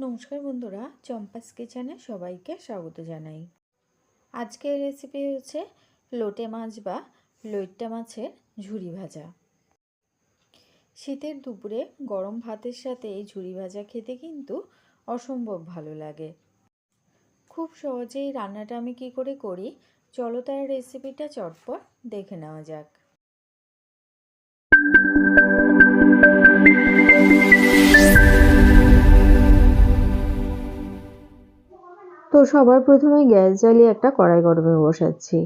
নমস্কার বন্ধুরা, চম্পাস কিচেনে সবাইকে স্বাগত জানাই। আজকের রেসিপি হচ্ছে লোটে মাছ বা লইট্টা মাছের ঝুরি ভাজা। শীতের দুপুরে গরম ভাতের সাথে এই ঝুরি ভাজা খেতে কিন্তু অসম্ভব ভালো লাগে। খুব সহজেই রান্নাটা আমি কি করে করি, চলো তার রেসিপিটা চটপট দেখে নেওয়া যাক। তো সবার প্রথমে গ্যাস জ্বালিয়ে একটা কড়াই গরমে বসাচ্ছি।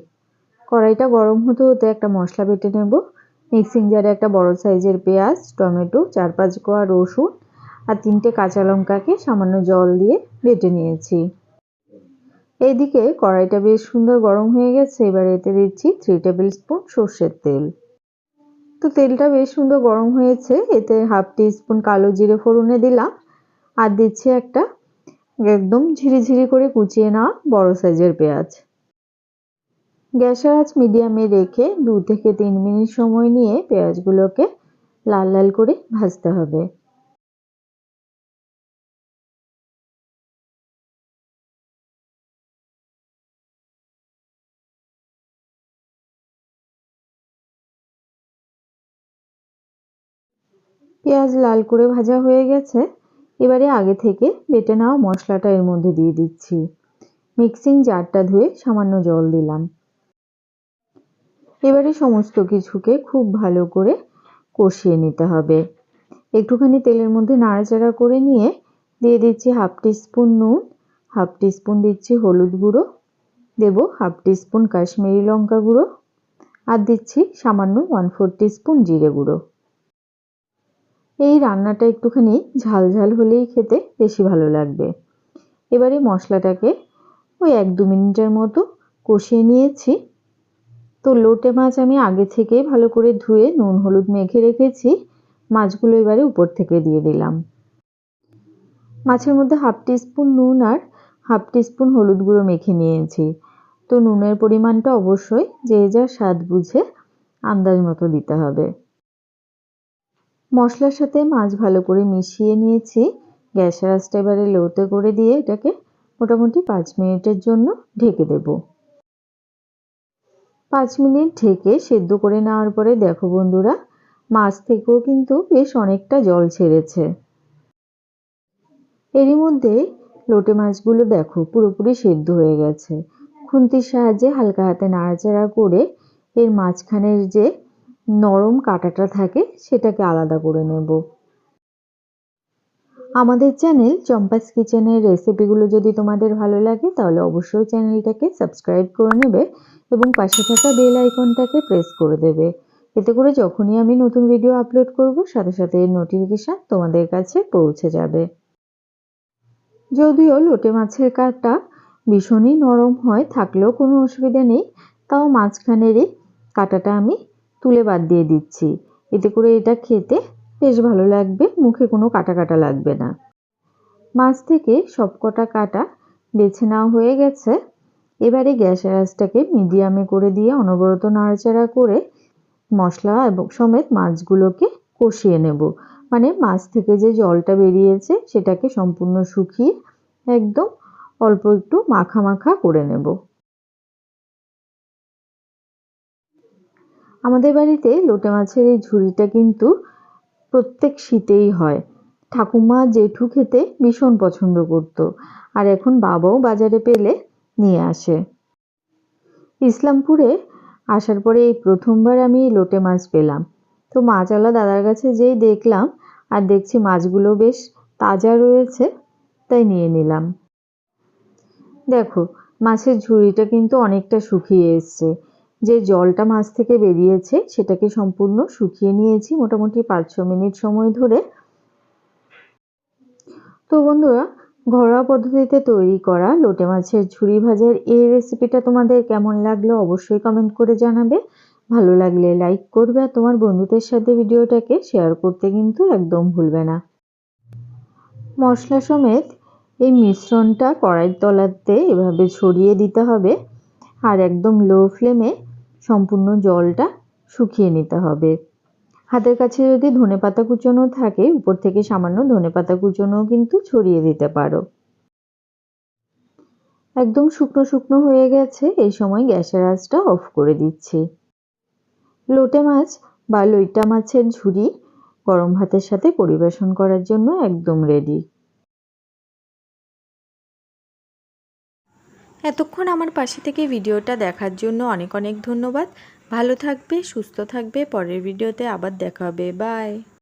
কড়াইটা গরম হতে হতে একটা মশলা বেটে নেব। মিক্সিং জারে একটা বড় সাইজের পেঁয়াজ, টমেটো, চার পাঁচ কোয়া রসুন আর তিনটে কাঁচা লঙ্কাকে সামান্য জল দিয়ে বেটে নিয়েছি। এইদিকে কড়াইটা বেশ সুন্দর গরম হয়ে গেছে, এবার এতে দিচ্ছি থ্রি টেবিল স্পুন সর্ষের তেল। তো তেলটা বেশ সুন্দর গরম হয়েছে, এতে হাফ টি স্পুন কালো জিরে ফোড়নে দিলাম আর দিচ্ছি একটা একদম ঝিরিঝিরি করে কুচিয়ে নেওয়া বড় সাইজের পেঁয়াজ। গ্যাসের আঁচ মিডিয়ামে রেখে দু থেকে তিন মিনিট সময় নিয়ে পেঁয়াজগুলোকে লাল লাল করে ভাজতে হবে। পেঁয়াজ লাল করে ভাজা হয়ে গেছে। এবারে আগে থেকে বেটে নেওয়া মশলাটা এর মধ্যে দিয়ে দিচ্ছি। মিক্সিং জারটা ধুয়ে সামান্য জল দিলাম। এবারে সমস্ত কিছুকে খুব ভালো করে কষিয়ে নিতে হবে। একটুখানি তেলের মধ্যে নাড়াচাড়া করে নিয়ে দিয়ে দিচ্ছি হাফ স্পুন নুন, হাফ স্পুন দিচ্ছি হলুদ গুঁড়ো, দেব হাফ স্পুন কাশ্মীরি লঙ্কা গুঁড়ো, আর দিচ্ছি সামান্য ওয়ান ফোর স্পুন জিরে গুঁড়ো। এই রান্নাটা একটুখানি ঝাল ঝাল হলেই খেতে বেশি ভালো লাগবে। এবারে মশলাটাকে ওই এক দু মিনিটের মতো কষিয়ে নিয়েছি। তো লোটে মাছ আমি আগে থেকে ভালো করে ধুয়ে নুন, হলুদ মেখে রেখেছি। মাছগুলো এবারে উপর থেকে দিয়ে দিলাম। মাছের মধ্যে হাফ স্পুন নুন আর হাফ স্পুন হলুদ গুঁড়ো মেখে নিয়েছি। তো নুনের পরিমাণটা অবশ্যই যে যার স্বাদ বুঝে আন্দাজ মতো দিতে হবে। মশলার সাথে মাছ ভালো করে মিশিয়ে নিয়েছি। গ্যাসের আঁচটা এবারে লোতে করে দিয়ে এটাকে মোটামুটি পাঁচ মিনিটের জন্য ঢেকে দেব। পাঁচ মিনিট ঢেকে সেদ্ধ করে নেওয়ার পরে দেখো বন্ধুরা, মাছ থেকেও কিন্তু বেশ অনেকটা জল ছেড়েছে। এরই মধ্যে লোটে মাছগুলো দেখো পুরোপুরি সেদ্ধ হয়ে গেছে। খুন্তির সাহায্যে হালকা হাতে নাড়াচাড়া করে এর মাঝখানের যে নরম কাঁটাটা থাকে, সেটাকে আলাদা করে নেব। আমাদের চ্যানেল চম্পাস কিচেনের রেসিপিগুলো যদি তোমাদের ভালো লাগে, তাহলে অবশ্যই চ্যানেলটাকে সাবস্ক্রাইব করে নেবে এবং পাশে থাকা বেল আইকনটাকে প্রেস করে দেবে। এতে করে যখনই আমি নতুন ভিডিও আপলোড করব, সাথে সাথে এর নোটিফিকেশান তোমাদের কাছে পৌঁছে যাবে। যদিও লোটে মাছের কাটা ভীষণই নরম হয়, থাকলেও কোনো অসুবিধা নেই, তাও মাঝখানেরই কাটাটা আমি তুলে বাদ দিয়ে দিচ্ছি। এতে করে এটা খেতে বেশ ভালো লাগবে, মুখে কোনো কাটা কাটা লাগবে না। মাছ থেকে সবকটা কাটা বেছে নেওয়া হয়ে গেছে। এবারে গ্যাসের আঁচটাকে মিডিয়ামে করে দিয়ে অনবরত নাড়াচাড়া করে মশলা এবং সমেত মাছগুলোকে কষিয়ে নেব। মানে মাছ থেকে যে জলটা বেরিয়েছে সেটাকে সম্পূর্ণ শুকিয়ে একদম অল্প একটু মাখা মাখা করে নেব। আমাদের বাড়িতে লোটে মাছের এই ঝুড়িটা কিন্তু প্রত্যেক শীতেই হয়। ঠাকুমা জেঠু খেতে ভীষণ পছন্দ করত আর এখন বাবাও বাজারে পেলে নিয়ে আসে। ইসলামপুরে আসার পরে এই প্রথমবার আমি লোটে মাছ পেলাম। তো মাছওয়ালা দাদার কাছে যেই দেখলাম আর দেখছি মাছগুলো বেশ তাজা রয়েছে, তাই নিয়ে নিলাম। দেখো, মাছের ঝুড়িটা কিন্তু অনেকটা শুকিয়ে এসছে। যে জলটা মাছ থেকে বেরিয়েছে সেটাকে সম্পূর্ণ শুকিয়ে নিয়েছি মোটামুটি পাঁচ ছ মিনিট সময় ধরে। তো বন্ধুরা, ঘরোয়া পদ্ধতিতে তৈরি করা লোটে মাছের ঝুড়ি ভাজার এই রেসিপিটা তোমাদের কেমন লাগল অবশ্যই কমেন্ট করে জানাবে। ভালো লাগলে লাইক করবে আর তোমার বন্ধুদের সাথে ভিডিওটাকে শেয়ার করতে কিন্তু একদম ভুলবে না। মশলা সমেত এই মিশ্রণটা কড়াইয়ের তলাতে এভাবে ছড়িয়ে দিতে হবে। আর একদম লো ফ্লেমে সম্পূর্ণ জলটা শুকিয়ে নিতে হবে। হাতের কাছে যদি ধনেপাতা কুচোনো থাকে, উপর থেকে সামান্য ধনেপাতা কুচোনো কিন্তু ছড়িয়ে দিতে পারো। একদম শুকনো শুকনো হয়ে গেছে, এই সময় গ্যাসের আঁচটা অফ করে দিচ্ছি। লোটে মাছ বা লইটা মাছের ঝুড়ি গরম ভাতের সাথে পরিবেশন করার জন্য একদম রেডি এতক্ষণ আমার পাশে থেকে ভিডিওটা দেখার জন্য অনেক অনেক ধন্যবাদ। ভালো থাকবে, সুস্থ থাকবে। পরের ভিডিওতে আবার দেখা হবে। বাই।